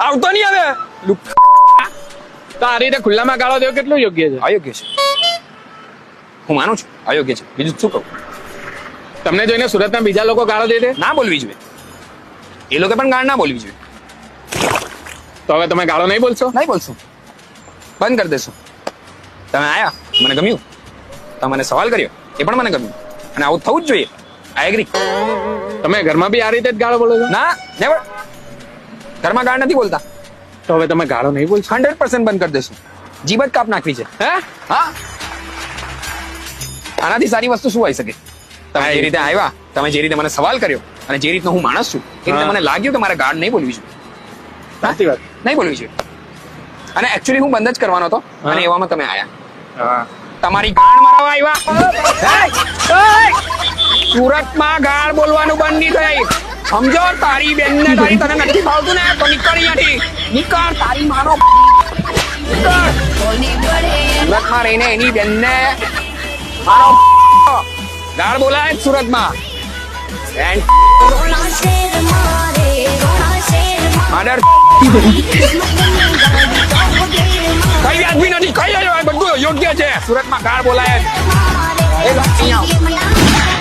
આવતો નહીં હવે. લુક- તો આ રીતે ખુલ્લામાં ગાળો દેવો કેટલું યોગ્ય છે? અયોગ્ય છે. હું માનું છું અયોગ્ય છે. બીજું શું કહું? તમને જોઈને સુરતના બીજા લોકો ગાળો દે દે ના બોલવી જોઈએ. એ લોકો પણ ગાળ ના બોલવી જોઈએ. તો હવે તમે ગાળો નહીં બોલશો? નહીં બોલશો. બંધ કરી દેશો. તમે આયા મને ગમ્યું. તમે સવાલ કર્યો એ પણ મને ગમ્યું. અને આવું થવું જ જોઈએ. આઈ એગ્રી તમે ઘરમાં બી આ રીતે જ ગાળો બોલો છો? ના નેવર ઘરમાં ગાળ નથી બોલતા. તો હવે તમે ગાળો નહીં બોલશો? હંડ્રેડ પર્સન્ટ બંધ કરી દેશું. જીભ કાપ નાખવી છે. હે? હા. આનાથી સારી વસ્તુ શું હોઈ શકે? તમે જે રીતે આવ્યા તમે જે રીતે મને સવાલ કર્યો અને જે રીતનો હું માણસ છું એ રીતે મને લાગ્યું કે મારે ગાળ નહીં બોલવી જોઈએ. સાચી વાત. નહીં બોલવી જોઈએ. અને એકચ્યુઅલી હું બંધ જ કરવાનો હતો અને એવામાં તમે આયા. તમારી ગાળ મારવા આવ્યા? સુરતમાં ગાળ બોલવાનું બંધ નહીં થાય. સમજો તારી બેન ને તારી તને નથી ભાવતું ને? તો નીકળ અહીંયાથી. નીકળ, તારી મારો સુરતમાં રહીને એની બેન ને મારો બોલાય સુરતમાં. મારે કઈ વ્યાજબી નથી. કઈ બધું યોગ્ય છે. સુરતમાં ગાળ બોલાય.